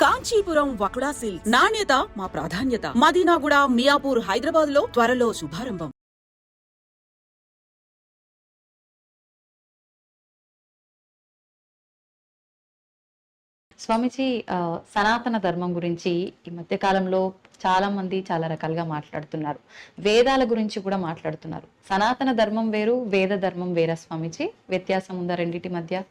Kanchipuram వకుడా silk నాణ్యత మా ప్రాధాన్యత. మదీనాగుడ మియాపూర్ హైదరాబాద్లో త్వరలో శుభారంభం. స్వామీజీ ఆ, సనాతన ధర్మం గురించి ఈ మధ్య కాలంలో చాలా మంది చాలా రకాలుగా మాట్లాడుతున్నారు. వేదాల గురించి కూడా మాట్లాడుతున్నారు. సనాతన ధర్మం వేరు వేద ధర్మం వేరా స్వామీజీ? వ్యత్యాసం ఉందా రెండింటి మధ్య?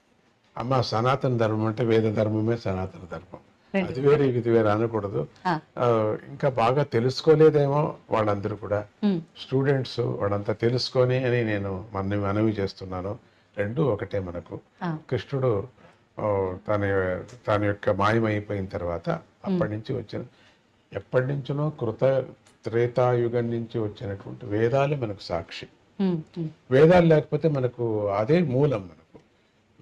అమ్మ సనాతన ధర్మం అంటే వేద ధర్మమే సనాతన ధర్మం. అది వేరే ఇది వేరే అనకూడదు. ఇంకా బాగా తెలుసుకోలేదేమో వాళ్ళందరూ కూడా. స్టూడెంట్స్ వాళ్ళంతా తెలుసుకొని అని నేను మన మనవి చేస్తున్నాను. రెండు ఒకటే మనకు. కృష్ణుడు తన తన యొక్క మాయమైపోయిన తర్వాత అప్పటి నుంచి వచ్చిన ఎప్పటి నుంచినో కృత త్రేతాయుగం నుంచి వచ్చినటువంటి వేదాలే మనకు సాక్షి. వేదాలు లేకపోతే మనకు అదే మూలం మనకు.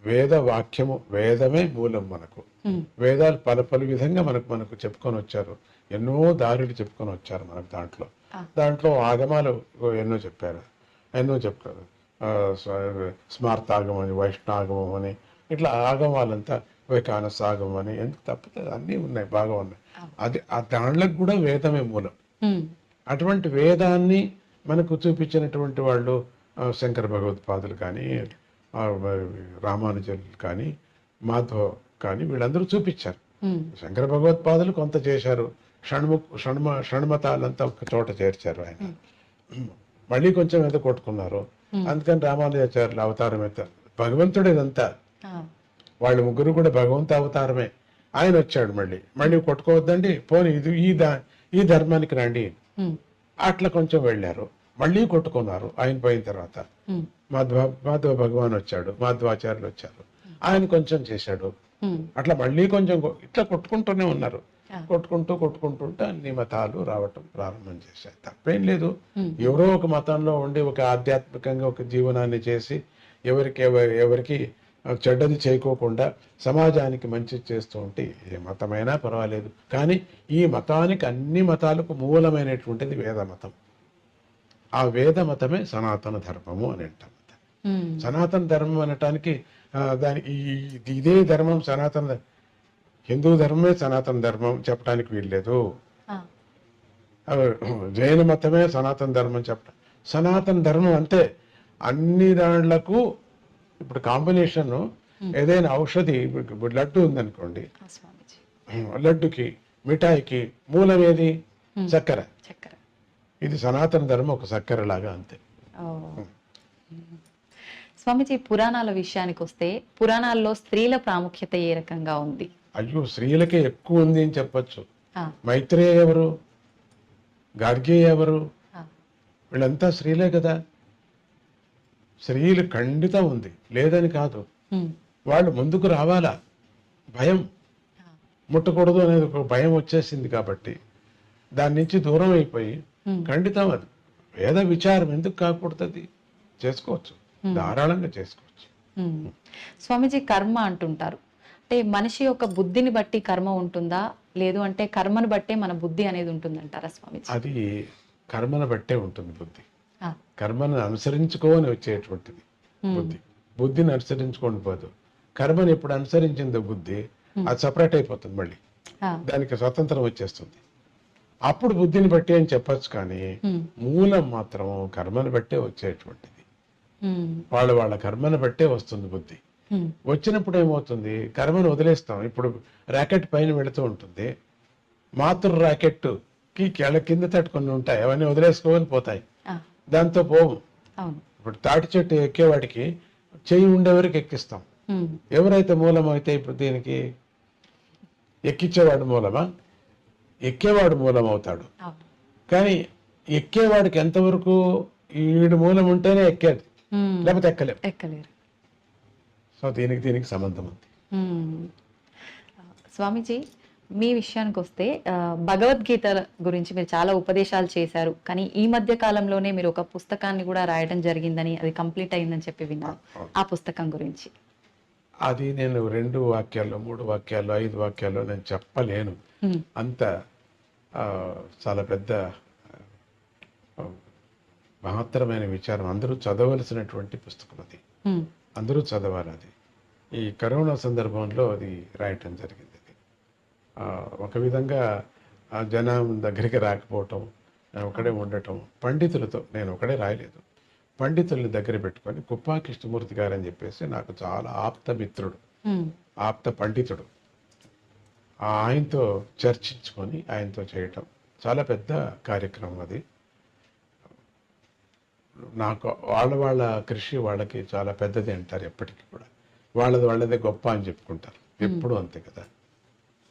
వేద వాక్యము వేదమే మూలం మనకు. ఉమ్, వేదాలు పలు పలు విధంగా మనకు మనకు చెప్పుకొని వచ్చారు. ఎన్నో దారులు చెప్పుకొని వచ్చారు మనకు దాంట్లో. దాంట్లో ఆగమాలు ఎన్నో చెప్పారు. ఎన్నో చెప్పారు. స్మార్తాగమం అని వైష్ణాగమం అని ఇట్లా ఆగమాలంతా వైకానస ఆగమం అని ఎందుకు తప్పితే అన్నీ ఉన్నాయి బాగా ఉన్నాయి. అది ఆ దాంట్లకు కూడా వేదమే మూలం. ఉమ్, అటువంటి వేదాన్ని మనకు చూపించినటువంటి వాళ్ళు శంకర భగవత్పాదులు కానీ ఆ, రామానుజులు కానీ మాధవ్ కానీ వీళ్ళందరూ చూపించారు. శంకర భగవత్పాదులు కొంత చేశారు. షణ్ము షణ్మ షణ్మతాలంతా ఒక చోట చేర్చారు ఆయన. మళ్ళీ కొంచెం ఏదో కొట్టుకున్నారు. అందుకని రామానుజాచార్యులు అవతారం భగవంతుడు ఇదంతా ఆ, వాళ్ళు ముగ్గురు కూడా భగవంత అవతారమే. ఆయన వచ్చాడు మళ్ళీ. మళ్ళీ కొట్టుకోవద్దండి పోనీ ఇది ఈ దా ఈ ధర్మానికి రండి. అట్లా కొంచెం వెళ్ళారు. మళ్ళీ కొట్టుకున్నారు ఆయన పోయిన తర్వాత. మాధవ మాధవ భగవాన్ వచ్చాడు మాధవాచార్యులు వచ్చారు. ఆయన కొంచెం చేశాడు. అట్లా మళ్ళీ కొంచెం ఇట్లా కొట్టుకుంటూనే ఉన్నారు. కొట్టుకుంటూ కొట్టుకుంటుంటే అన్ని మతాలు రావటం ప్రారంభం చేశాయి. తప్పేం లేదు. ఎవరో ఒక మతంలో ఉండి ఒక ఆధ్యాత్మికంగా ఒక జీవనాన్ని చేసి ఎవరికి ఎవ- ఎవరికి చెడ్డది చేయకోకుండా సమాజానికి మంచి చేస్తూ ఉంటే ఏ మతమైనా పర్వాలేదు. కానీ ఈ మతానికి అన్ని మతాలకు మూలమైనటువంటిది వేద మతం ఆ వేద మతమే సనాతన ధర్మము అని అంటాం. ఉమ్, సనాతన ధర్మం అనటానికి దానికి ఇదే ధర్మం సనాతన హిందూ ధర్మమే సనాతన ధర్మం చెప్పడానికి వీల్లేదు. జైన మతమే సనాతన ధర్మం చెప్పడం సనాతన ధర్మం అంతే అన్ని దాంట్లకు ఇప్పుడు కాంబినేషన్ ఏదైనా ఔషధి లడ్డు ఉందనుకోండి. లడ్డుకి మిఠాయికి మూలం ఏది? చక్కెర. చక్కెర. ఇది సనాతన ధర్మం ఒక చక్కెర లాగా అంతే. స్వామీజీ పురాణాల విషయానికి వస్తే పురాణాల్లో స్త్రీల ప్రాముఖ్యత ఏ రకంగా ఉంది? అయ్యో స్త్రీలకే ఎక్కువ ఉంది అని చెప్పొచ్చు. మైత్రేయ ఎవరు? గార్గేయ ఎవరు? వీళ్ళంతా స్త్రీలే కదా. స్త్రీలు ఖండితం ఉంది లేదని కాదు. వాళ్ళు ముందుకు రావాలా? భయం. ముట్టకూడదు అనేది ఒక భయం వచ్చేసింది కాబట్టి. దాని నుంచి దూరం అయిపోయి ఖండితం అది వేద విచారం ఎందుకు కాకూడదు చేసుకోవచ్చు. ధారాళంగా చేసుకోవచ్చు. స్వామీజీ కర్మ అంటుంటారు. అంటే మనిషి యొక్క బుద్ధిని బట్టి కర్మ ఉంటుందా? లేదు అంటే కర్మను బట్టే మన బుద్ధి అనేది ఉంటుందంటారా స్వామీజీ? అది కర్మను బట్టే ఉంటుంది బుద్ధి. కర్మను అనుసరించుకోని వచ్చేటువంటిది బుద్ధి. బుద్ధిని అనుసరించుకోండి పోదు. కర్మను ఎప్పుడు అనుసరించిందో బుద్ధి అది సపరేట్ అయిపోతుంది మళ్ళీ. దానికి స్వతంత్రం వచ్చేస్తుంది. అప్పుడు బుద్ధిని బట్టి అని చెప్పొచ్చు కానీ మూలం మాత్రం కర్మను బట్టే వచ్చేటువంటిది. వాళ్ళ వాళ్ళ కర్మను బట్టే వస్తుంది బుద్ధి. వచ్చినప్పుడు ఏమవుతుంది? కర్మను వదిలేస్తాం. ఇప్పుడు ర్యాకెట్ పైన వెళుతూ ఉంటుంది. మాతృ ర్యాకెట్కి కెళ్ళ కింద తట్టుకొని ఉంటాయి. అవన్నీ వదిలేసుకోవాలి పోతాయి. దాంతో పోవు. అవును. ఇప్పుడు తాటి చెట్టు ఎక్కేవాడికి చెయ్యి ఉండేవరకు ఎక్కిస్తాం. ఉమ్, ఎవరైతే మూలం అయితే ఇప్పుడు దీనికి ఎక్కించేవాడు మూలమా? ఎక్కేవాడు మూలం అవుతాడు కానీ ఎక్కేవాడికి ఎంతవరకు ఈడు మూలం ఉంటేనే ఎక్కేది లేకపోతే ఎక్కలేం. ఎక్కలేరు. సో దీనికి దీనికి సంబంధం ఉంది. స్వామీజీ మీ విషయానికి వస్తే భగవద్గీత గురించి మీరు చాలా ఉపదేశాలు చేశారు. కానీ ఈ మధ్య కాలంలోనే మీరు ఒక పుస్తకాన్ని కూడా రాయడం జరిగిందని అది కంప్లీట్ అయిందని చెప్పి విన్నాను. ఆ పుస్తకం గురించి. అది నేను రెండు వాక్యాల్లో మూడు వాక్యాల్లో ఐదు వాక్యాల్లో నేను చెప్పలేను. అంత చాలా పెద్ద మహత్తరమైన విచారం. అందరూ చదవలసినటువంటి పుస్తకం అది. అందరూ చదవాలి అది. ఈ కరోనా సందర్భంలో అది రాయటం జరిగింది ఆ, ఒక విధంగా జనం దగ్గరికి రాకపోవటం ఒకడే ఉండటం పండితులతో నేను ఒకడే రాయలేదు. పండితుల్ని దగ్గర పెట్టుకొని కుప్పా కృష్ణమూర్తి గారు అని చెప్పేసి నాకు చాలా ఆప్త మిత్రుడు. ఆప్త పండితుడు. ఆయనతో చర్చించుకొని ఆయనతో చేయటం చాలా పెద్ద కార్యక్రమం అది. నాకు వాళ్ళ వాళ్ళ కృషి వాళ్ళకి చాలా పెద్దది అంటారు ఎప్పటికీ కూడా. వాళ్ళది వాళ్ళదే గొప్ప అని చెప్పుకుంటారు. ఎప్పుడు అంతే కదా.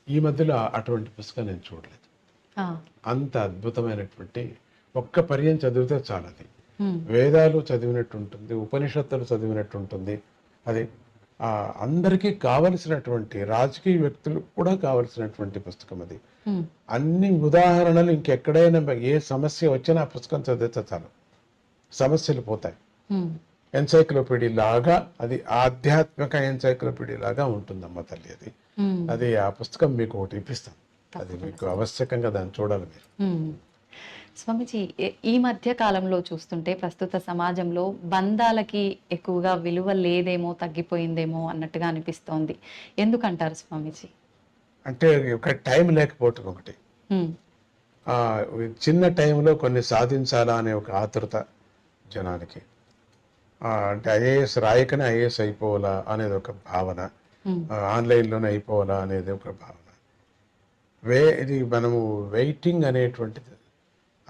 ఈ మధ్యలో అటువంటి పుస్తకం నేను చూడలేదు. అంత అద్భుతమైనటువంటి ఒక్క పర్యం చదివితే చాలది వేదాలు చదివినట్టు ఉంటుంది ఉపనిషత్తులు చదివినట్టు ఉంటుంది అది అందరికీ కావలసినటువంటి రాజకీయ వ్యక్తులు కూడా కావలసినటువంటి పుస్తకం అది. ఉమ్, అన్ని ఉదాహరణలు ఇంకెక్కడైనా ఏ సమస్య వచ్చినా ఆ పుస్తకం చదివితే చాలు. సమస్యలు పోతాయి. ఉమ్, ఎన్సైక్లోపీడియా లాగా అది ఆధ్యాత్మిక ఎన్సైక్లోపీడియా లాగా ఉంటుందమ్మ తల్లి అది. అది ఆ పుస్తకం మీకు ఒకటి ఇప్పిస్తాం అది మీకు ఆవశ్యకంగా దాన్ని చూడాలి మీరు. స్వామిజీ ఈ మధ్య కాలంలో చూస్తుంటే ప్రస్తుత సమాజంలో బంధాలకి ఎక్కువగా విలువ లేదేమో తగ్గిపోయిందేమో అన్నట్టుగా అనిపిస్తోంది. ఎందుకంటారు స్వామీజీ? అంటే ఒక టైం లేకపోవటం ఒకటి. చిన్న టైంలో కొన్ని సాధించాలా అనే ఒక ఆతృత జనానికి. అంటే ఐఏఎస్ రాయకనే ఐఏఎస్ అయిపోవాలా అనేది ఒక భావన. ఆన్లైన్లోనే అయిపోవాలా అనేది ఒక భావన. వే ఇది మనము వెయిటింగ్ అనేటువంటిది.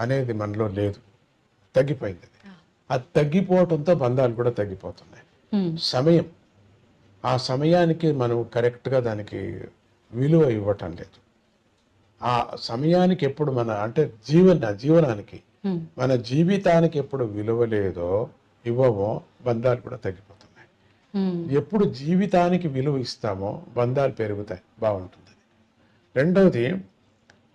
అనేది మనలో లేదు. తగ్గిపోయింది అది. అది తగ్గిపోవడంతో బంధాలు కూడా తగ్గిపోతున్నాయి. సమయం. ఆ సమయానికి మనం కరెక్ట్గా దానికి విలువ ఇవ్వటం లేదు. ఆ సమయానికి ఎప్పుడు మన అంటే జీవన జీవనానికి మన జీవితానికి ఎప్పుడు విలువ లేదో ఇవ్వమో బంధాలు కూడా తగ్గిపోతున్నాయి. ఎప్పుడు జీవితానికి విలువ ఇస్తామో బంధాలు పెరుగుతాయి. బాగుంటుంది రెండవది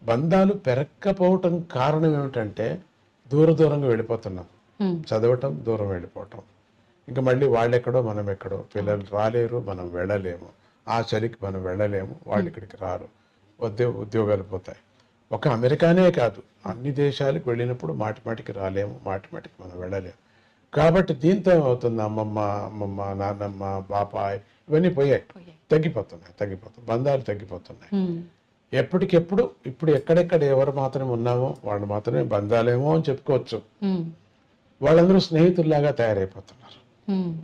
బంధాలు పెరగకపోవటం కారణం ఏమిటంటే దూర దూరంగా వెళ్ళిపోతున్నాం. చదవటం దూరం వెళ్ళిపోవటం. ఇంకా మళ్ళీ వాళ్ళెక్కడో మనం ఎక్కడో పిల్లలు రాలేరు మనం వెళ్ళలేము. ఆ చలికి మనం వెళ్ళలేము వాళ్ళు ఇక్కడికి రారు. ఉద్యోగ ఉద్యోగాలు పోతాయి. ఒక అమెరికానే కాదు. అన్ని దేశాలకు వెళ్ళినప్పుడు మాటి మాటికి రాలేము మాటి మాటికి మనం వెళ్ళలేము. కాబట్టి దీంతో ఏమవుతుంది అమ్మమ్మ అమ్మమ్మ నాన్నమ్మ బాపాయ్ ఇవన్నీ పోయాయి. తగ్గిపోతున్నాయి తగ్గిపోతున్నాయి. బంధాలు తగ్గిపోతున్నాయి. ఎప్పటికెప్పుడు ఇప్పుడు ఎక్కడెక్కడ ఎవరు మాత్రమే ఉన్నామో వాళ్ళు మాత్రమే బంధాలేమో అని చెప్పుకోవచ్చు. వాళ్ళందరూ స్నేహితుల్లాగా తయారైపోతున్నారు.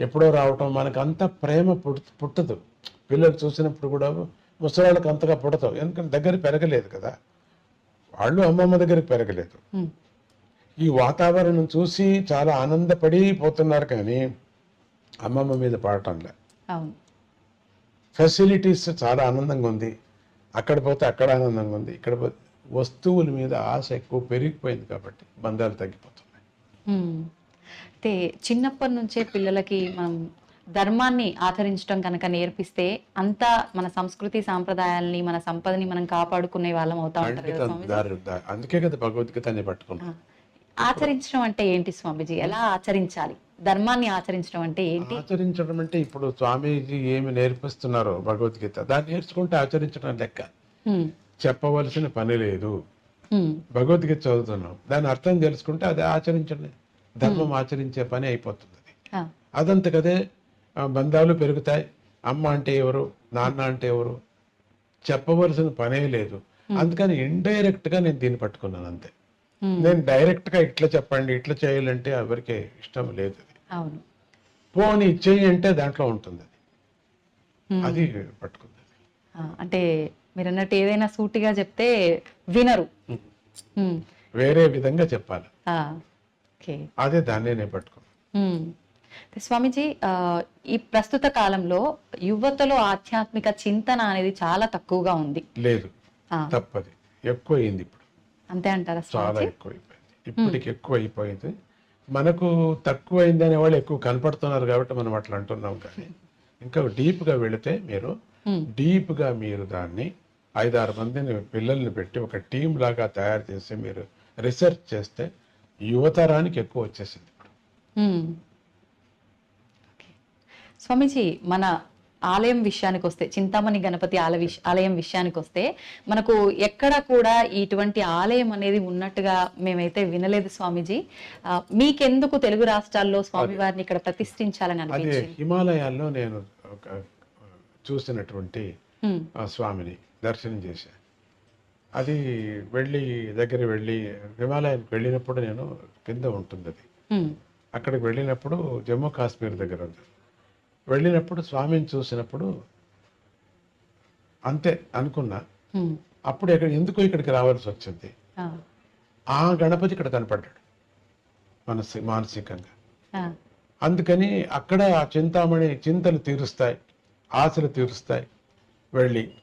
ఎప్పుడో రావటం మనకు అంత ప్రేమ పుట్- పుట్టదు. పిల్లలు చూసినప్పుడు కూడా ముసలాళ్ళకి అంతగా పుడతావు. ఎందుకంటే దగ్గర పెరగలేదు కదా. వాళ్ళు అమ్మమ్మ దగ్గరికి పెరగలేదు. ఈ వాతావరణం చూసి చాలా ఆనందపడి పోతున్నారు కానీ అమ్మమ్మ మీద పడటంలే ఫెసిలిటీస్ చాలా ఆనందంగా ఉంది. అక్కడ పోతే అక్కడ ఆనందంగా ఉంది. ఇక్కడ పోతే వస్తువుల మీద ఆశ ఎక్కువ పెరిగిపోయింది కాబట్టి బంధాలు తగ్గిపోతున్నాయి. అయితే చిన్నప్పటి నుంచే పిల్లలకి మనం ధర్మాన్ని ఆచరించడం కనుక నేర్పిస్తే అంతా మన సంస్కృతి సాంప్రదాయాల్ని మన సంపదని మనం కాపాడుకునే వాళ్ళం అవుతా ఉంటారు అందుకే కదా భగవద్గీత పట్టుకున్నాం ఆచరించడం అంటే ఏంటి స్వామీజీ? ఎలా ఆచరించాలి? ధర్మాన్ని ఆచరించడం అంటే ఏంటి? ఆచరించడం అంటే ఇప్పుడు స్వామీజీ ఏమి నేర్పిస్తున్నారో భగవద్గీత దాన్ని నేర్చుకుంటే ఆచరించడం లెక్క. చెప్పవలసిన పని లేదు. భగవద్గీత చదువుతున్నాం. దాని అర్థం తెలుసుకుంటే అది ఆచరించండి. ధర్మం ఆచరించే పని అయిపోతుంది అది ఆ, అదంతకదే ఆ, బంధాలు పెరుగుతాయి. అమ్మ అంటే ఎవరు? నాన్న అంటే ఎవరు? చెప్పవలసిన పనే లేదు. అందుకని ఇండైరెక్ట్గా నేను దీన్ని పట్టుకున్నాను అంతే. నేను డైరెక్ట్గా ఇట్లా చెప్పండి ఇట్లా చేయాలంటే ఎవరికి ఇష్టం లేదు. అవును. పోనీ చెయ్యి అంటే దాంట్లో ఉంటుంది అది. అది పట్టుకుంది ఆ, అంటే మీరు అన్నట్టు ఏదైనా సూటిగా చెప్తే వినరు. ఉమ్, వేరే విధంగా చెప్పాలి. ఆ, ఓకే. అదే దాన్నే నేను పట్టుకున్నాను మ్మ్. అయితే స్వామీజీ ఆ, ఈ ప్రస్తుత కాలంలో యువతలో ఆధ్యాత్మిక చింతన అనేది చాలా తక్కువగా ఉంది. లేదు. ఆ, తప్పది. ఎక్కువ అయింది ఇప్పుడు. అంతే అంటారా చాలా స్వామీజీ? ఎక్కువ అయిపోయింది ఇప్పటికి ఎక్కువ అయిపోయింది మనకు తక్కువ అయింది అనే వాళ్ళు ఎక్కువ కనపడుతున్నారు కాబట్టి మనం అట్లా అంటున్నాం కానీ ఇంకా డీప్గా వెళితే మీరు మ్మ్. డీప్గా మీరు దాన్ని ఐదారు మందిని పిల్లల్ని పెట్టి ఒక టీం లాగా తయారు చేసి మీరు రీసెర్చ్ చేస్తే యువతరానికి ఎక్కువ వచ్చేసింది ఇప్పుడు. స్వామీజీ మన ఆలయం విషయానికి వస్తే చింతామణి గణపతి ఆల విష ఆలయం విషయానికి వస్తే మనకు ఎక్కడ కూడా ఇటువంటి ఆలయం అనేది ఉన్నట్టుగా మేమైతే వినలేదు స్వామీజీ. మీకెందుకు తెలుగు రాష్ట్రాల్లో స్వామివారిని ఇక్కడ ప్రతిష్ఠించాలని అనిపించింది? హిమాలయాల్లో నేను చూసినటువంటి స్వామిని దర్శనం చేశా. అది వెళ్ళి దగ్గర వెళ్ళి హిమాలయానికి వెళ్ళినప్పుడు నేను కింద ఉంటుంది అది అక్కడికి వెళ్ళినప్పుడు జమ్మూ కాశ్మీర్ దగ్గర ఉంది వెళ్ళినప్పుడు స్వామిని చూసినప్పుడు అంతే అనుకున్నా. అప్పుడు ఇక్కడ ఎందుకు ఇక్కడికి రావాల్సి వచ్చింది? ఆ, గణపతి ఇక్కడ కనపడ్డాడు. మనసి మానసికంగా. అందుకని అక్కడ ఆ చింతామణి చింతలు తీరుస్తాయి ఆశలు తీరుస్తాయి. వెళ్ళి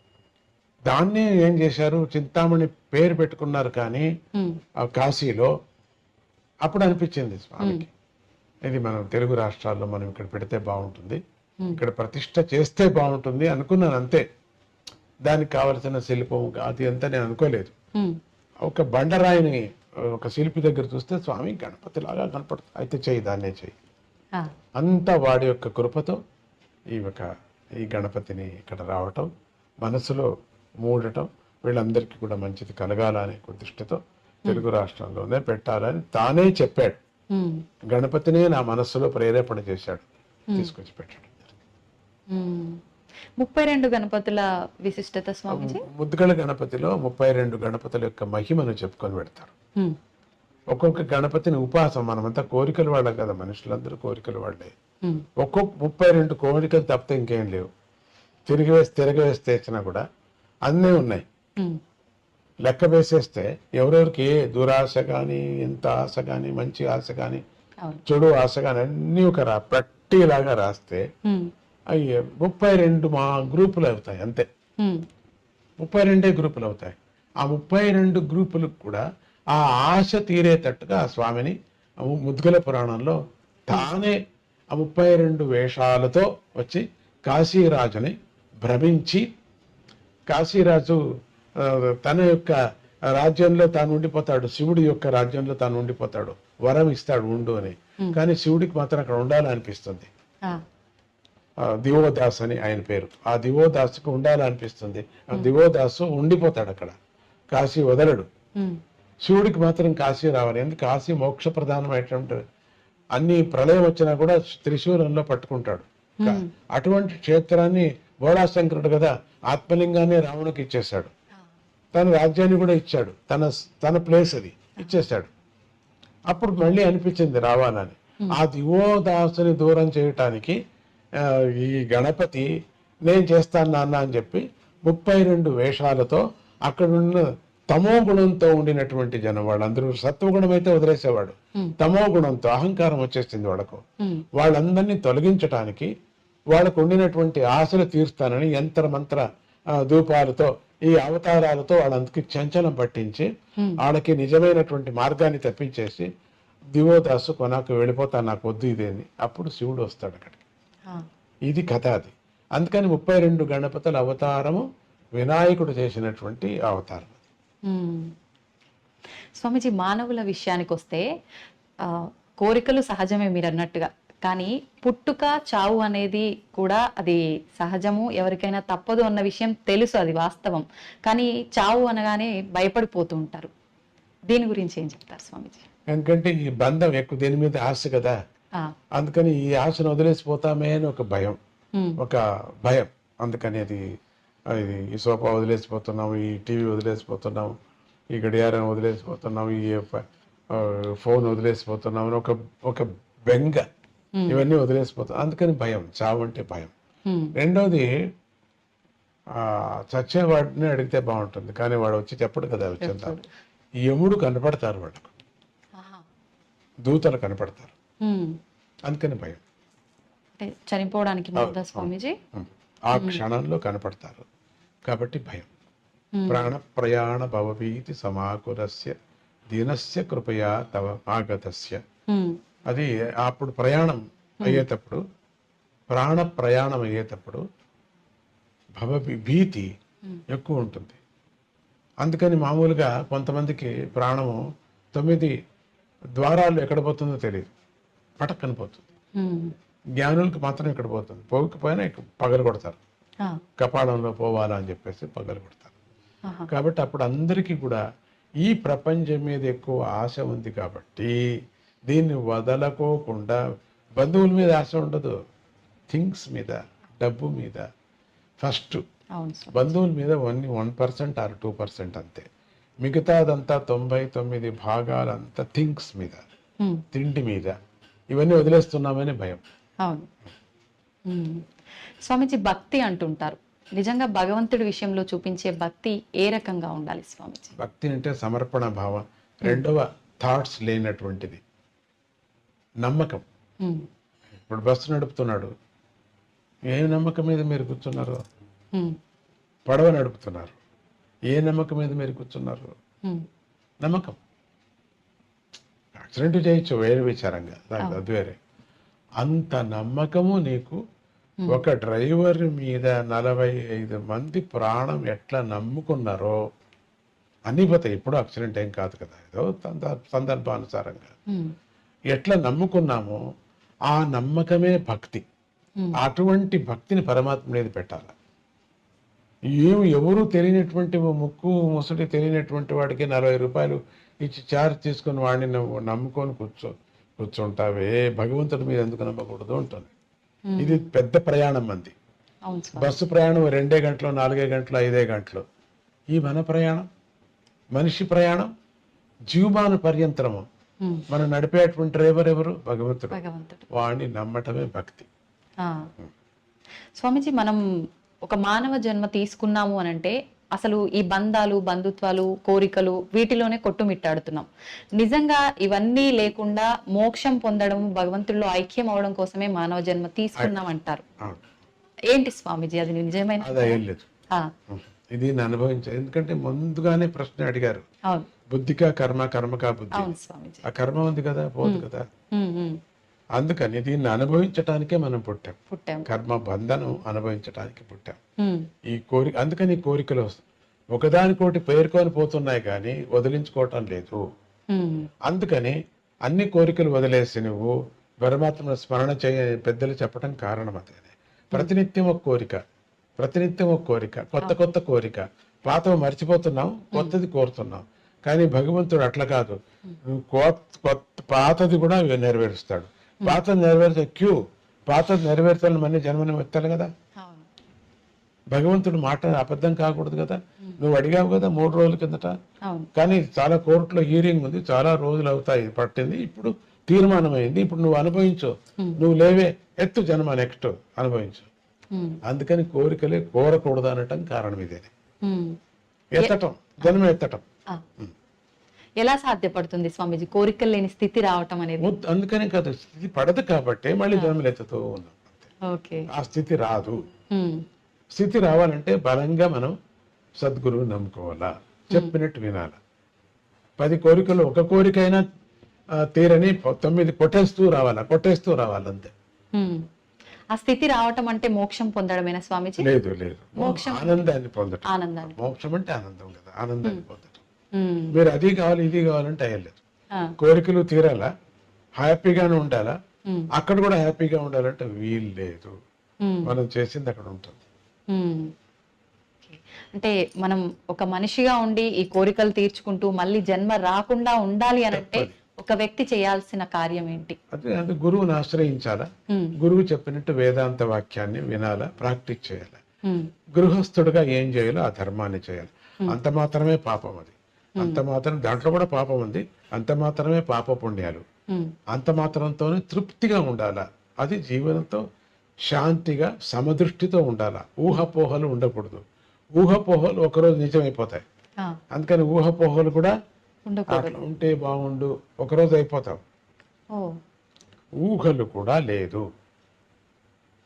దాన్నే ఏం చేశారు? చింతామణి పేరు పెట్టుకున్నారు కానీ కాశీలో అప్పుడు అనిపించింది స్వామికి. ఇది మనం తెలుగు రాష్ట్రాల్లో మనం ఇక్కడ పెడితే బాగుంటుంది. ఇక్కడ ప్రతిష్ట చేస్తే బాగుంటుంది అనుకున్నాను అంతే. దానికి కావలసిన శిల్పం అది అంతా నేను అనుకోలేదు. ఒక బండరాయిని ఒక శిల్పి దగ్గర చూస్తే స్వామి గణపతి లాగా కనపడుతుంది. అయితే చెయ్యి దాన్నే చెయ్యి. అంతా వాడి యొక్క కృపతో ఈ ఒక ఈ గణపతిని ఇక్కడ రావటం మనసులో మూడటం వీళ్ళందరికీ కూడా మంచిది కలగాలనే దృష్టితో తెలుగు రాష్ట్రంలోనే పెట్టాలని తానే చెప్పాడు. గణపతినే నా మనస్సులో ప్రేరేపణ చేశాడు. తీసుకొచ్చి పెట్టాడు. ముప్పై రెండు గణపతుల విశిష్టత స్వామిజీ? ముద్దుగల గణపతిలో ముప్పై రెండు గణపతుల యొక్క మహిమను చెప్పుకొని పెడతారు. ఒక్కొక్క గణపతిని ఉపాసం మనమంతా కోరికలు వాళ్ళం కదా మనుషులందరూ కోరికలు వాళ్ళే. ఒక్కొక్క ముప్పై రెండు కోరికలు తప్పితే ఇంకేం లేవు. తిరిగి వేసి తిరగ వేసి తెచ్చినా కూడా అన్నీ ఉన్నాయి. లెక్క వేసేస్తే ఎవరెవరికి ఏ దురాశ కానీ ఎంత ఆశ కానీ మంచి ఆశ కానీ చెడు ఆశ కానీ అన్నీ ఒక రా పట్టీలాగా రాస్తే అయ్యే ముప్పై రెండు మా గ్రూపులు అవుతాయి అంతే. ముప్పై రెండే గ్రూపులు అవుతాయి. ఆ ముప్పై రెండు గ్రూపులకు కూడా ఆ ఆశ తీరేటట్టుగా ఆ స్వామిని ముద్గల పురాణంలో తానే ఆ ముప్పై రెండు వేషాలతో వచ్చి కాశీరాజుని భ్రమించి కాశీరాజు తన యొక్క రాజ్యంలో తాను ఉండిపోతాడు శివుడి యొక్క రాజ్యంలో తాను ఉండిపోతాడు వరం ఇస్తాడు ఉండు అని. కానీ శివుడికి మాత్రం అక్కడ ఉండాలనిపిస్తుంది. దివోదాస్ అని ఆయన పేరు. ఆ దివోదాసుకు ఉండాలనిపిస్తుంది. ఆ దివోదాసు ఉండిపోతాడు అక్కడ. కాశీ వదలడు. శివుడికి మాత్రం కాశీ రావాలి. ఎందుకు? కాశీ మోక్ష ప్రధానమైనటువంటి అన్ని ప్రళయం వచ్చినా కూడా త్రిశూలంలో పట్టుకుంటాడు. అటువంటి క్షేత్రాన్ని బోళాశంకరుడు కదా ఆత్మలింగాన్ని రావణుకి ఇచ్చేశాడు. తన రాజ్యాన్ని కూడా ఇచ్చాడు. తన తన ప్లేస్ అది. ఇచ్చేశాడు. అప్పుడు మళ్ళీ అనిపించింది రావాలని ఆ దివోదాసుని దూరం చేయటానికి ఈ గణపతి నేను చేస్తాను నాన్న అని చెప్పి ముప్పై రెండు వేషాలతో అక్కడున్న తమో గుణంతో ఉండినటువంటి జనం వాళ్ళందరూ సత్వగుణం అయితే వదిలేసేవాడు. తమో గుణంతో అహంకారం వచ్చేసింది వాళ్ళకు వాళ్ళందరినీ తొలగించటానికి వాళ్ళకు ఉండినటువంటి ఆశలు తీరుస్తానని యంత్ర మంత్ర ధూపాలతో ఈ అవతారాలతో వాళ్ళందరికీ చంచలం పట్టించి వాళ్ళకి నిజమైనటువంటి మార్గాన్ని తప్పించేసి దివోదాసు కొనాకు వెళ్ళిపోతా నాకు వద్దు ఇదేని అప్పుడు శివుడు వస్తాడు అక్కడికి. ఆ, ఇది కథ అది. అందుకని ముప్పై రెండు గణపతుల అవతారము వినాయకుడు చేసినటువంటి అవతారం. స్వామీజీ మానవుల విషయానికి వస్తే కోరికలు సహజమే మీరు అన్నట్టుగా కానీ పుట్టుక చావు అనేది కూడా అది సహజము ఎవరికైనా తప్పదు అన్న విషయం తెలుసు అది వాస్తవం. కానీ చావు అనగానే భయపడిపోతూ ఉంటారు. దీని గురించి ఏం చెప్తారు స్వామీజీ? ఎందుకంటే ఈ బంధం ఎక్కువ దీని మీద ఆశ కదా? అందుకని ఈ ఆశను వదిలేసిపోతామే అని ఒక భయం. ఒక భయం. అందుకని అది ఇది ఈ సోఫా వదిలేసిపోతున్నాం ఈ టీవీ వదిలేసిపోతున్నాం ఈ గడియారం వదిలేసిపోతున్నాం ఈ ఫోన్ వదిలేసిపోతున్నాం అని ఒక ఒక బెంగ. ఇవన్నీ వదిలేసిపోతాం. అందుకని భయం చావు అంటే భయం. రెండోది ఆ, చచ్చేవాడిని అడిగితే బాగుంటుంది కానీ వాడు వచ్చి చెప్పడు కదా వచ్చిందా యముడు కనపడతారు ఆహా. దూతలు కనపడతారు. అందుకని భయం. చనిపోవడానికి స్వామీజీ ఆ క్షణంలో కనపడతారు. కాబట్టి భయం. ప్రాణ ప్రయాణ భవభీతి సమాకురస్య దీనస్య కృపయా తవ ఆగతస్య. అది అప్పుడు ప్రయాణం అయ్యేటప్పుడు ప్రాణ ప్రయాణం అయ్యేటప్పుడు భవ భీతి ఎక్కువ ఉంటుంది. అందుకని మామూలుగా కొంతమందికి ప్రాణము తొమ్మిది ద్వారాలు ఎక్కడ పోతుందో తెలియదు. పటక్కన పోతుంది. జ్ఞానులకు మాత్రం ఇక్కడ పోతుంది. పోకపోయినా ఇక్కడ పగలు కొడతారు. కపాలంలో పోవాలా అని చెప్పేసి పగలు కొడతారు. కాబట్టి అప్పుడు అందరికీ కూడా ఈ ప్రపంచం మీద ఎక్కువ ఆశ ఉంది కాబట్టి దీన్ని వదలకోకుండా బంధువుల మీద ఆశ ఉండదు. థింగ్స్ మీద డబ్బు మీద. ఫస్ట్ బంధువుల మీద only one percent or two percent అంతే. మిగతాదంతా తొంభై తొమ్మిది భాగాలంతా థింగ్స్ మీద తిండి మీద. ఇవన్నీ వదిలేస్తున్నామని భయం. అవును. స్వామీజీ భక్తి అంటుంటారు. నిజంగా భగవంతుడి విషయంలో చూపించే భక్తి ఏ రకంగా ఉండాలి స్వామీజీ? భక్తి అంటే సమర్పణ భావం. రెండవ థాట్స్ లేనటువంటిది. నమ్మకం. ఇప్పుడు బస్సు నడుపుతున్నాడు. ఏ నమ్మకం మీద మీరు కూర్చున్నారు? పడవ నడుపుతున్నారు. ఏ నమ్మకం మీద మీరు కూర్చున్నారు? నమ్మకం. యాక్సిడెంట్ చేయొచ్చు వేరే విచారంగా. దానికి అది వేరే. అంత నమ్మకము నీకు. ఒక డ్రైవర్ మీద నలభై ఐదు మంది ప్రాణం ఎట్లా నమ్ముకున్నారో అన్నీ పోతాయి ఇప్పుడు యాక్సిడెంట్ ఏం కాదు కదా. ఏదో సంద- సందర్భానుసారంగా. ఎట్లా నమ్ముకున్నామో ఆ నమ్మకమే భక్తి. అటువంటి భక్తిని పరమాత్మ మీద పెట్టాలి? ఏమి ఎవరు తెలియనటువంటి ముక్కు ముసడి తెలియనటువంటి వాడికి నలభై రూపాయలు ఇచ్చి చార్జ్ తీసుకుని వాడిని నువ్వు నమ్ముకొని కూర్చో కూర్చుంటావే భగవంతుడి మీద ఎందుకు నమ్మకూడదు ఉంటుంది ఇది పెద్ద ప్రయాణం మంది స్వామి బస్సు ప్రయాణం రెండే గంటలు నాలుగే గంటలు ఐదే గంటలు. ఈ మన ప్రయాణం మనిషి ప్రయాణం జీవమాన పర్యంతరము. మనం నడిపేటువంటి డ్రైవర్ ఎవరు? భగవంతుడు. వాడిని నమ్మటమే భక్తి. స్వామీజీ మనం ఒక మానవ జన్మ తీసుకున్నాము అని అంటే అసలు ఈ బంధాలు బంధుత్వాలు కోరికలు వీటిలోనే కొట్టుమిట్టాడుతున్నాం. నిజంగా ఇవన్నీ లేకుండా మోక్షం పొందడం భగవంతుల్లో ఐక్యం అవడం కోసమే మానవ జన్మ తీసుకున్నాం అంటారు. ఏంటి స్వామీజీ అది నిజమైన ఇది నేను అనుభవించాను. ఎందుకంటే ముందుగానే ప్రశ్న అడిగారు. బుద్ధికా కర్మ కర్మకా బుద్ధి. ఆ కర్మ ఉంది కదా పోదు కదా. అందుకని దీన్ని అనుభవించటానికే మనం పుట్టాం. పుట్టాం. కర్మ బంధనం అనుభవించటానికి పుట్టాం. ఈ కోరిక అందుకని ఈ కోరికలు ఒకదానికోటి పేర్కొని పోతున్నాయి కానీ వదిలించుకోవటం లేదు. అందుకని అన్ని కోరికలు వదిలేసి నువ్వు పరమాత్మ స్మరణ చేయ పెద్దలు చెప్పడం కారణం అదే. ప్రతినిత్యం ఒక కోరిక ప్రతినిత్యం ఒక కోరిక కొత్త కొత్త కోరిక. పాత మర్చిపోతున్నాం కొత్తది కోరుతున్నాం. కానీ భగవంతుడు అట్లా కాదు. కొత్త పాతది కూడా నెరవేరుస్తాడు. పాత నెరవేర్చే క్యూ పాతది నెరవేర్చాలని మళ్ళీ జన్మని ఎత్తాలి కదా. భగవంతుడు మాట అబద్ధం కాకూడదు కదా. నువ్వు అడిగావు కదా మూడు రోజుల కిందట. కానీ చాలా కోర్టులో హీరింగ్ ఉంది చాలా రోజులు అవుతాయి పట్టింది. ఇప్పుడు తీర్మానం అయింది ఇప్పుడు నువ్వు అనుభవించు. నువ్వు లేవే ఎత్తు జన్మ నెక్స్ట్ అనుభవించు. అందుకని కోరికలే కోరకూడదు అనటం కారణం ఇదే. ఎత్తటం జన్మ ఎత్తటం. ఎలా సాధ్యపడుతుంది స్వామీజీ? కోరికలు లేని స్థితి రావటం అనేది. అందుకనే కాదు స్థితి పడదు కాబట్టి మళ్ళీ జన్మలు ఎత్తుతూ ఉన్నాం. ఓకే. ఆ స్థితి రాదు. స్థితి రావాలంటే బలంగా మనం సద్గురువు నమ్ముకోవాలా? చెప్పినట్టు వినాలా. పది కోరికలు ఒక కోరికైనా తీరని తొమ్మిది కొట్టేస్తూ రావాలా? కొట్టేస్తూ రావాలంతే. ఆ స్థితి రావటం అంటే మోక్షం పొందడమేనా స్వామీజీ? లేదు లేదు. మోక్షం. ఆనందాన్ని పొందటం. ఆనందాన్ని. మోక్షం అంటే ఆనందం కదా. ఆనందాన్ని ఉమ్, మీరు అది కావాలి ఇది కావాలంటే అయ్యలేదు కోరికలు తీరాలా? హ్యాపీగానే ఉండాలా? ఉమ్, అక్కడ కూడా హ్యాపీగా ఉండాలంటే వీలు లేదు. ఉమ్, మనం చేసింది అక్కడ ఉంటుంది. అంటే మనం ఒక మనిషిగా ఉండి ఈ కోరికలు తీర్చుకుంటూ మళ్ళీ జన్మ రాకుండా ఉండాలి అని అంటే ఒక వ్యక్తి చేయాల్సిన కార్యం ఏంటి? అదే అది గురువుని ఆశ్రయించాలా? గురువు చెప్పినట్టు వేదాంత వాక్యాన్ని వినాలా ప్రాక్టీస్ చేయాలి? గృహస్థుడుగా ఏం చేయాలో ఆ ధర్మాన్ని చేయాలి. అంత మాత్రమే పాపం అది. అంత మాత్రం దాంట్లో కూడా పాపం ఉంది. అంత మాత్రమే పాప పుణ్యాలు. అంత మాత్రంతోనే తృప్తిగా ఉండాలా? అది జీవనంతో శాంతిగా సమదృష్టితో ఉండాలా? ఊహపోహలు ఉండకూడదు. ఊహపోహలు ఒకరోజు నిజమైపోతాయి. అందుకని ఊహపోహలు కూడా అట్లా ఉంటే బాగుండు ఒకరోజు అయిపోతావు ఓ. ఊహలు కూడా లేదు.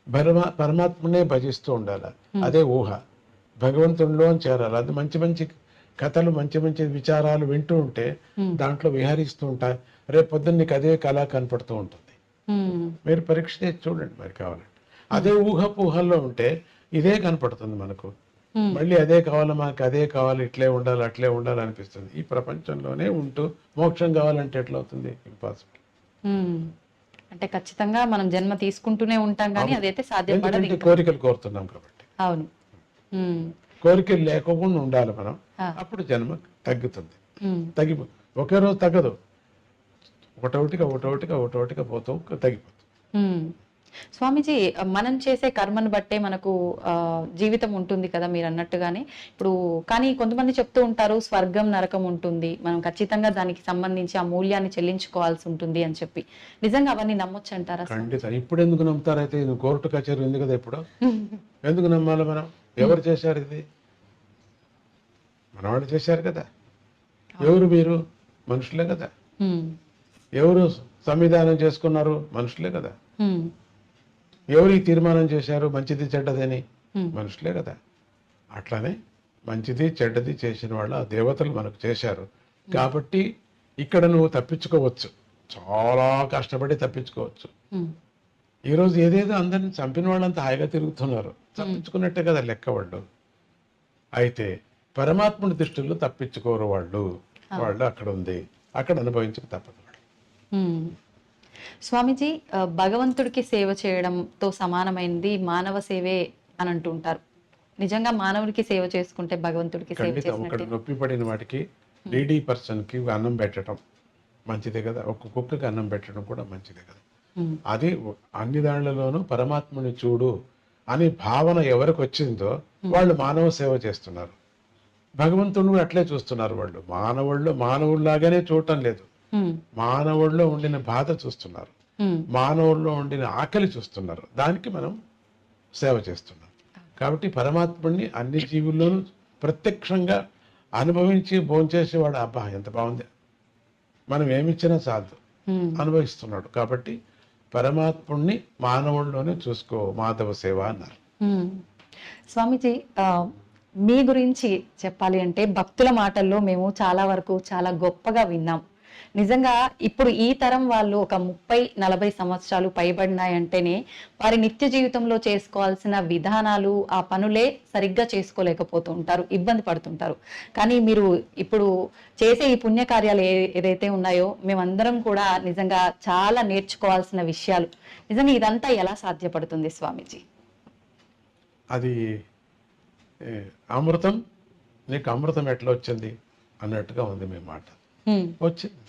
పరమా పరమాత్మనే భజిస్తూ ఉండాలి? అదే ఊహ. భగవంతునిలో చేరాలి? అది మంచి మంచి కథలు మంచి మంచి విచారాలు వింటూ ఉంటే దాంట్లో విహరిస్తూ ఉంటాయి రేపు పొద్దున్న నీకు అదే కళ కనపడుతూ ఉంటుంది. మీరు పరీక్ష చేసి చూడండి మరి కావాలంటే. అదే ఊహ ఊహల్లో ఉంటే ఇదే కనపడుతుంది మనకు. మళ్ళీ అదే కావాలి మనకు అదే కావాలి ఇట్లే ఉండాలి అట్లే ఉండాలి అనిపిస్తుంది. ఈ ప్రపంచంలోనే ఉంటూ మోక్షం కావాలంటే ఎట్లా అవుతుంది ఇంపాసిబుల్. అంటే ఖచ్చితంగా మనం జన్మ తీసుకుంటూనే ఉంటాం కానీ అదైతే సాధ్యపడదు కోరికలు కోరుతున్నాం కాబట్టి. అవును. కోరికలు లేకుండా ఉండాలి మనం. అప్పుడు జన్మ తగ్గుతుంది. ఉమ్, తగ్గిపో ఒకే రోజు తగ్గదు. ఒకటొకటిగా ఒకటొకటిగా ఒకటొకటిగా పోతూ తగ్గిపోతుంది. స్వామీజీ మనం చేసే కర్మను బట్టే మనకు జీవితం ఉంటుంది కదా మీరు అన్నట్టుగానే. ఇప్పుడు కానీ కొంతమంది చెప్తూ ఉంటారు స్వర్గం నరకం ఉంటుంది. మనం ఖచ్చితంగా దానికి సంబంధించి ఆ మూల్యాన్ని చెల్లించుకోవాల్సి ఉంటుంది అని చెప్పి. నిజంగా అవన్నీ నమ్మొచ్చు అంటారా ఖండిత ఇప్పుడు ఎందుకు నమ్ముతారైతే కోర్టు కచేరీ ఉంది కదా ఇప్పుడు? ఎందుకు నమ్మాలి మనం? ఎవరు చేశారు ఇది? మనవాళ్ళు చేశారు కదా. ఎవరు మీరు? మనుషులే కదా. ఎవరు సంవిధానం చేసుకున్నారు? మనుషులే కదా. ఎవరు ఈ తీర్మానం చేశారు? మంచిది చెడ్డదని. మనుషులే కదా. అట్లానే మంచిది చెడ్డది చేసిన వాళ్ళు ఆ దేవతలు మనకు చేశారు. కాబట్టి ఇక్కడ నువ్వు తప్పించుకోవచ్చు. చాలా కష్టపడి తప్పించుకోవచ్చు. ఈరోజు ఏదేదో అందరిని చంపిన వాళ్ళంతా హాయిగా తిరుగుతున్నారు. తప్పించుకున్నట్టే కదా లెక్క వాళ్ళు. అయితే పరమాత్ముడి దృష్టిలో తప్పించుకోరు వాళ్ళు. వాళ్ళు అక్కడ ఉంది. అక్కడ అనుభవించక తప్పదు. స్వామీజీ భగవంతుడికి సేవ చేయడంతో సమానమైనది మానవ సేవే అని అంటుంటారు. నిజంగా మానవుడికి సేవ చేసుకుంటే భగవంతుడికి సేవ చేసినట్టు. నొప్పి పడిన వాటికి డీడీ పర్సన్కి అన్నం పెట్టడం మంచిదే కదా. ఒక కుక్కకి అన్నం పెట్టడం కూడా మంచిదే కదా. అది అన్ని దాళ్ళలోనూ పరమాత్మని చూడు అనే భావన ఎవరికి వచ్చిందో వాళ్ళు మానవ సేవ చేస్తున్నారు. భగవంతుని కూడా అట్లే చూస్తున్నారు వాళ్ళు. మానవుళ్ళు మానవుల్లాగానే చూడటం లేదు. మానవుల్లో ఉండిన బాధ చూస్తున్నారు. మానవుల్లో ఉండిన ఆకలి చూస్తున్నారు. దానికి మనం సేవ చేస్తున్నాం. కాబట్టి పరమాత్ముడిని అన్ని జీవుల్లోనూ ప్రత్యక్షంగా అనుభవించి భోంచేసేవాడు అబ్బా ఎంత బాగుంది. మనం ఏమిచ్చినా చాలు. అనుభవిస్తున్నాడు. కాబట్టి పరమాత్ముడిని మానవుల్లోనే చూసుకో మాధవ సేవ అన్నారు. స్వామిజీ మీ గురించి చెప్పాలి అంటే భక్తుల మాటల్లో మేము చాలా వరకు చాలా గొప్పగా విన్నాం. నిజంగా ఇప్పుడు ఈ తరం వాళ్ళు ఒక ముప్పై నలభై సంవత్సరాలు పైబడినాయంటేనే వారి నిత్య జీవితంలో చేసుకోవాల్సిన విధానాలు ఆ పనులే సరిగ్గా చేసుకోలేకపోతూ ఉంటారు ఇబ్బంది పడుతుంటారు. కానీ మీరు ఇప్పుడు చేసే ఈ పుణ్యకార్యాలు ఏ ఏదైతే ఉన్నాయో మేమందరం కూడా నిజంగా చాలా నేర్చుకోవాల్సిన విషయాలు. నిజంగా ఇదంతా ఎలా సాధ్యపడుతుంది స్వామీజీ? అది అమృతం నీకు అమృతం ఎట్లా వచ్చింది అన్నట్టుగా ఉంది మీ మాట. వచ్చింది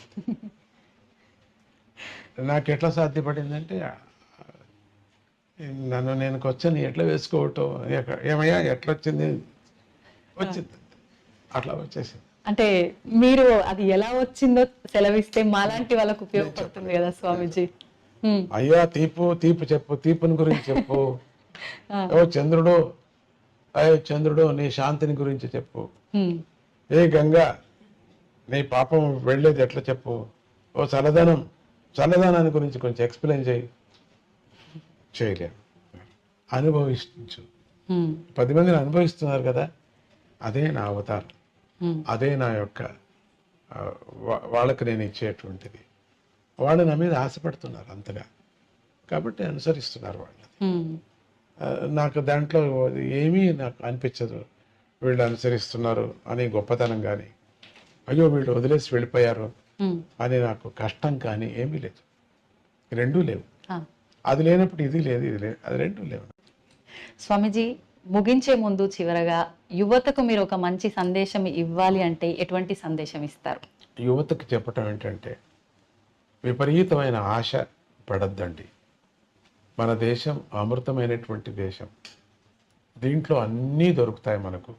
నాకు ఎట్లా సాధ్యపడిందంటే నన్ను నేను వచ్చాను ఎట్లా వేసుకోవటం ఏమయ్యా ఎట్లా వచ్చింది. వచ్చింది అట్లా వచ్చేసింది. అంటే మీరు అది ఎలా వచ్చిందో సెలవిస్తే మాలాంటి వాళ్ళకు ఉపయోగపడుతుంది కదా స్వామీజీ. అయ్యా తీపు తీపు చెప్పు తీపుని గురించి చెప్పు. ఓ చంద్రుడు అయ్యో చంద్రుడు నీ శాంతిని గురించి చెప్పు. ఏ గంగా నీ పాపం వెళ్ళేది ఎట్లా చెప్పు? ఓ చల్లదనం చల్లదనాన్ని గురించి కొంచెం ఎక్స్ప్లెయిన్ చేయి. చేయలేము అనుభవించు. పది మందిని అనుభవిస్తున్నారు కదా? అదే నా అవతారం. అదే నా యొక్క వాళ్ళకి నేను ఇచ్చేటువంటిది. వాళ్ళు నా మీద ఆశపడుతున్నారు అంతగా. కాబట్టి అనుసరిస్తున్నారు వాళ్ళు నాకు దాంట్లో ఏమీ నాకు అనిపించదు. వీళ్ళు అనుసరిస్తున్నారు అని గొప్పతనం కానీ అయ్యో వీళ్ళు వదిలేసి వెళ్ళిపోయారు. అని నాకు కష్టం కానీ ఏమీ లేదు. రెండూ లేవు. అది లేనప్పుడు ఇది లేదు ఇది లేదు అది రెండూ లేవు. స్వామీజీ ముగించే ముందు చివరగా యువతకు మీరు ఒక మంచి సందేశం ఇవ్వాలి అంటే ఎటువంటి సందేశం ఇస్తారు? యువతకు చెప్పటం ఏంటంటే విపరీతమైన ఆశ పడద్దండి. మన దేశం అమృతమైనటువంటి దేశం. దీంట్లో అన్నీ దొరుకుతాయి మనకు.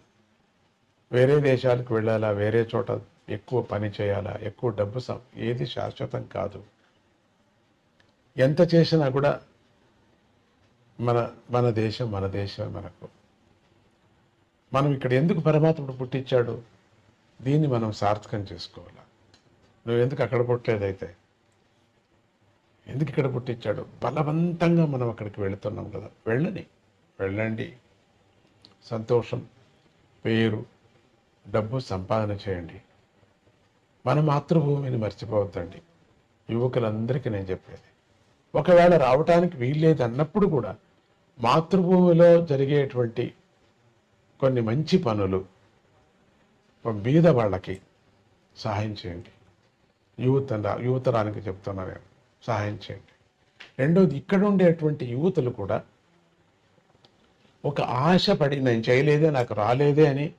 వేరే దేశాలకు వెళ్ళాలా వేరే చోట ఎక్కువ పని చేయాలా? ఎక్కువ డబ్బు సం ఏది శాశ్వతం కాదు. ఎంత చేసినా కూడా మన మన దేశం మన దేశమే మనకు. మనం ఇక్కడ ఎందుకు పరమాత్ముడు పుట్టించాడు? దీన్ని మనం సార్థకం చేసుకోవాలి? నువ్వు ఎందుకు అక్కడ పుట్టలేదైతే? ఎందుకు ఇక్కడ పుట్టించాడు? బలవంతంగా మనం అక్కడికి వెళుతున్నాం కదా. వెళ్ళని వెళ్ళండి. సంతోషం పేరు డబ్బు సంపాదన చేయండి. మన మాతృభూమిని మర్చిపోవద్దండి. యువకులందరికీ నేను చెప్పేది ఒకవేళ రావటానికి వీల్లేదు అన్నప్పుడు కూడా మాతృభూమిలో జరిగేటువంటి కొన్ని మంచి పనులు బీద వాళ్ళకి సహాయం చేయండి. యువత యువతరానికి చెప్తున్నా నేను సహాయం చేయండి. రెండోది ఇక్కడ ఉండేటువంటి యువతులు కూడా ఒక ఆశపడి నేను చేయలేదే నాకు రాలేదే అని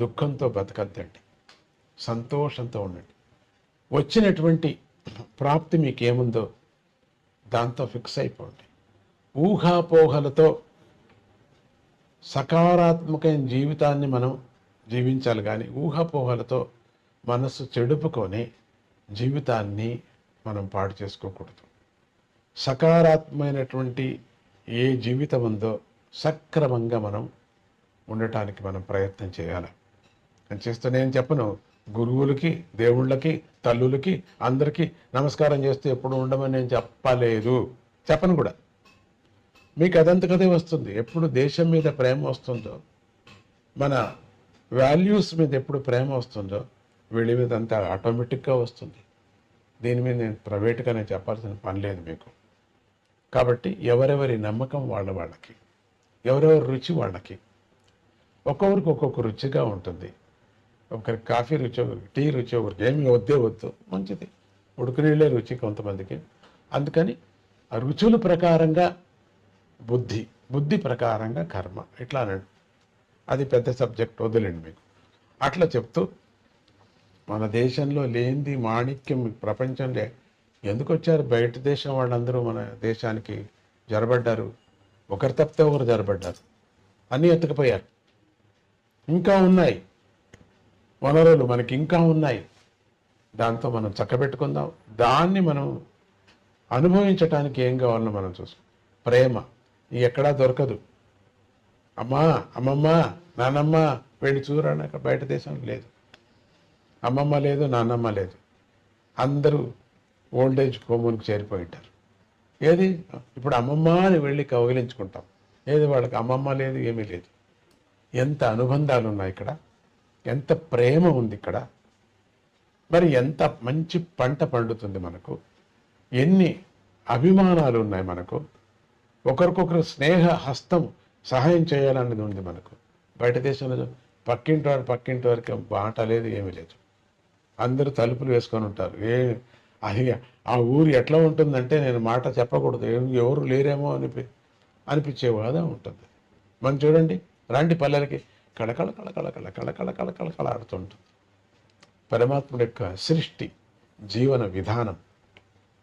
దుఃఖంతో బతకద్దండి. సంతోషంతో ఉండండి. వచ్చినటువంటి ప్రాప్తి మీకేముందో దాంతో ఫిక్స్ అయిపోండి. ఊహాపోహలతో సకారాత్మకమైన జీవితాన్ని మనం జీవించాలి కానీ ఊహాపోహలతో మనస్సు చెడుపుకొని జీవితాన్ని మనం పాడు చేసుకోకూడదు. సకారాత్మకమైనటువంటి ఏ జీవితం ఉందో సక్రమంగా మనం ఉండటానికి మనం ప్రయత్నం చేయాలి. అని చేస్తూ నేను చెప్పను గురువులకి దేవుళ్ళకి తల్లులకి అందరికీ నమస్కారం చేస్తూ ఎప్పుడు ఉండమని నేను చెప్పలేదు. చెప్పను కూడా. మీకు అదంతకదే వస్తుంది. ఎప్పుడు దేశం మీద ప్రేమ వస్తుందో మన వాల్యూస్ మీద ఎప్పుడు ప్రేమ వస్తుందో వీళ్ళ మీద అంతా ఆటోమేటిక్గా వస్తుంది. దీని మీద నేను ప్రైవేట్గా నేను చెప్పాల్సిన పని లేదు మీకు. కాబట్టి ఎవరెవరి నమ్మకం వాళ్ళ వాళ్ళకి ఎవరెవరి రుచి వాళ్ళకి ఒక్కొక్కరికి ఒక్కొక్క రుచిగా ఉంటుంది. ఒకరికి కాఫీ రుచి ఒకరికి టీ రుచి ఒకరికి ఏమి వద్దే వద్దు. మంచిది. ఉడుకునీళ్ళే రుచి కొంతమందికి. అందుకని ఆ రుచుల ప్రకారంగా బుద్ధి బుద్ధి ప్రకారంగా కర్మ. ఇట్లా అన్నాడు అది పెద్ద సబ్జెక్ట్ వదిలేండి మీకు. అట్లా చెప్తూ మన దేశంలో లేనిది మాణిక్యం ప్రపంచంలో ఎందుకు వచ్చారు? బయట దేశం వాళ్ళందరూ మన దేశానికి జరబడ్డారు. ఒకరు తప్పితే ఒకరు జరబడ్డారు. అన్నీ ఎత్తుకుపోయారు. ఇంకా ఉన్నాయి. వనరులు మనకి ఇంకా ఉన్నాయి. దాంతో మనం చక్కబెట్టుకుందాం. దాన్ని మనం అనుభవించటానికి ఏం కావాలో మనం చూసుకుందాం ప్రేమ ఎక్కడా దొరకదు. అమ్మా అమ్మమ్మ నానమ్మ వెళ్ళి చూడడానికి బయట దేశం లేదు. అమ్మమ్మ లేదు నాన్నమ్మ లేదు. అందరూ ఓల్డేజ్ హోమునికి చేరిపోయి ఉంటారు. ఏది? ఇప్పుడు అమ్మమ్మ అని వెళ్ళి కౌగిలించుకుంటాం. ఏది? వాళ్ళకి అమ్మమ్మ లేదు ఏమీ లేదు. ఎంత అనుబంధాలు ఉన్నాయి ఇక్కడ. ఎంత ప్రేమ ఉంది ఇక్కడ. మరి ఎంత మంచి పంట పండుతుంది మనకు. ఎన్ని అభిమానాలు ఉన్నాయి మనకు. ఒకరికొకరు స్నేహ హస్తం సహాయం చేయాలనేది ఉంది మనకు. బయట దేశంలో పక్కింటి వారు పక్కింటి వారికి బాట లేదు ఏమీ లేదు. అందరూ తలుపులు వేసుకొని ఉంటారు. ఏ అది ఆ ఊరు ఎట్లా ఉంటుందంటే నేను మాట చెప్పకూడదు. ఎవరు లేరేమో అనిపి అనిపించే బాధ ఉంటుంది. మనం చూడండి రాండి పల్లెలకి కళకళ కళకళ కళ కళకళ కళకళ కళ ఆడుతుంటుంది. పరమాత్ముడి యొక్క సృష్టి జీవన విధానం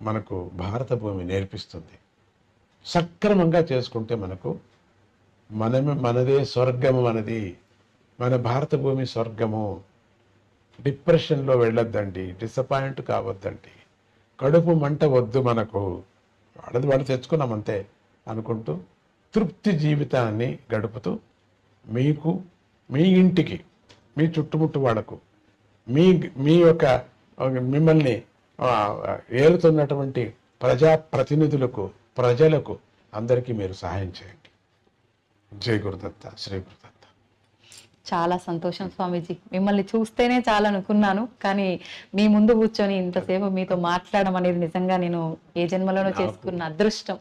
మనకు భారత భూమి నేర్పిస్తుంది. సక్రమంగా చేసుకుంటే మనకు మనమే మనదే స్వర్గము మనది. మన భారత భూమి స్వర్గము. డిప్రెషన్లో వెళ్ళొద్దండి డిసప్పాయింట్ కావద్దండి. కడుపు మంట వద్దు మనకు. వాడది వాడు తెచ్చుకున్నామంతే అనుకుంటూ తృప్తి జీవితాన్ని గడుపుతూ మీకు మీ ఇంటికి మీ చుట్టుముట్టు వాళ్ళకు మీ మీ యొక్క మిమ్మల్ని ఏలుతున్నటువంటి ప్రజాప్రతినిధులకు ప్రజలకు అందరికీ మీరు సహాయం చేయండి. జై గురుదత్త శ్రీ గురుదత్త. చాలా సంతోషం స్వామీజీ. మిమ్మల్ని చూస్తేనే చాలా అనుకున్నాను కానీ మీ ముందు కూర్చొని ఇంతసేపు మీతో మాట్లాడడం అనేది నిజంగా నేను ఏ జన్మలోనో చేసుకున్న అదృష్టం.